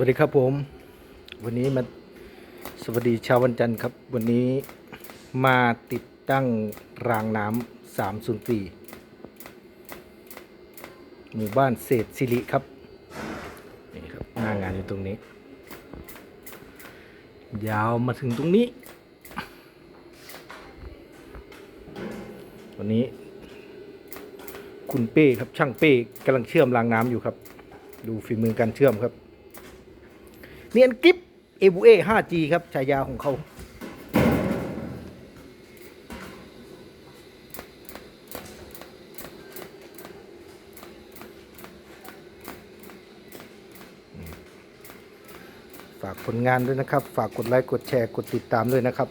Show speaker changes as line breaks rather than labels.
วัสดีครับผม วันนี้มาสวัสดีชาววันจันทร์ครับ วันนี้มาติดตั้งรางน้ำสามศูนย์ปีหมู่บ้านเศษสิริครับนี่ครับหน้างานอยู่ตรงนี้ ยาวมาถึงตรงนี้ วันนี้ คุณเป้ครับช่างเป้กำลังเชื่อมรางน้ำอยู่ครับ ดูฝีมือการเชื่อมครับ เนียนกิฟเอบูเอ 5G ครับฉายาของเขาฝากผลงานด้วยนะครับ ฝากกดไลค์ กดแชร์ กดติดตามด้วยนะครับ